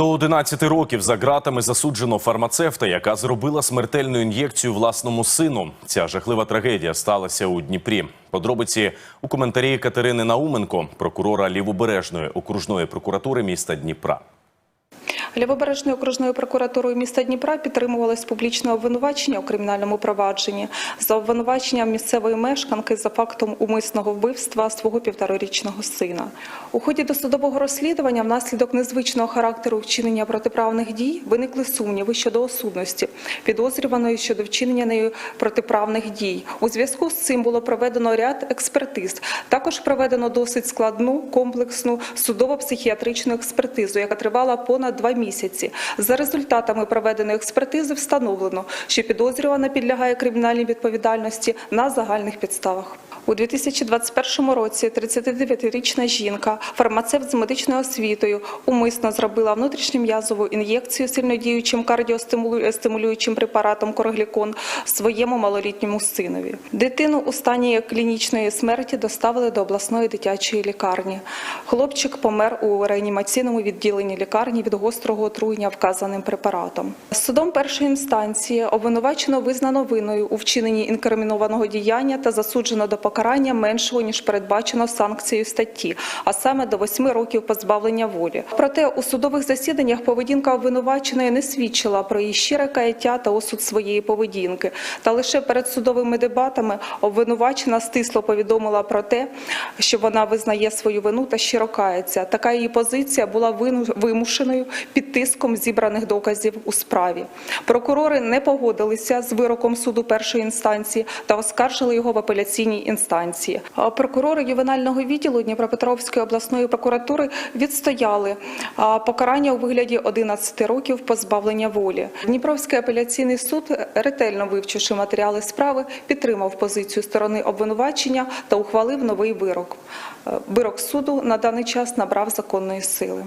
До 11 років за ґратами засуджено фармацевта, яка зробила смертельну ін'єкцію власному сину. Ця жахлива трагедія сталася у Дніпрі. Подробиці у коментарі Катерини Науменко, прокурора Лівобережної окружної прокуратури міста Дніпра. Лівобережною окружною прокуратурою міста Дніпра підтримувалось публічне обвинувачення у кримінальному провадженні за обвинуваченням місцевої мешканки за фактом умисного вбивства свого півторарічного сина. У ході досудового розслідування внаслідок незвичного характеру вчинення протиправних дій виникли сумніви щодо осудності підозрюваної щодо вчинення нею протиправних дій. У зв'язку з цим було проведено ряд експертиз. Також проведено досить складну комплексну судово-психіатричну експертизу, яка тривала понад два місяці. За результатами проведеної експертизи встановлено, що підозрювана підлягає кримінальній відповідальності на загальних підставах. У 2021 році 39-річна жінка, фармацевт з медичною освітою, умисно зробила внутрішньом'язову ін'єкцію сильнодіючим кардіостимулюючим препаратом короглікон своєму малолітньому синові. Дитину у стані клінічної смерті доставили до обласної дитячої лікарні. Хлопчик помер у реанімаційному відділенні лікарні від гострого отруєння вказаним препаратом. Судом першої інстанції обвинувачено визнано винною у вчиненні інкримінованого діяння та засуджено до покарання меншого ніж передбачено санкцією статті, а саме до 8 років позбавлення волі. Проте у судових засіданнях поведінка обвинуваченої не свідчила про її щире каяття та осуд своєї поведінки. Та лише перед судовими дебатами обвинувачена стисло повідомила про те, що вона визнає свою вину та щиро кається. Така її позиція була вимушеною під тиском зібраних доказів у справі. Прокурори не погодилися з вироком суду першої інстанції та оскаржили його в апеляційній інстанції. А Прокурори ювенального відділу Дніпропетровської обласної прокуратури відстояли покарання у вигляді 11 років позбавлення волі. Дніпровський апеляційний суд, ретельно вивчивши матеріали справи, підтримав позицію сторони обвинувачення та ухвалив новий вирок. Е, Вирок суду на даний час набрав законної сили.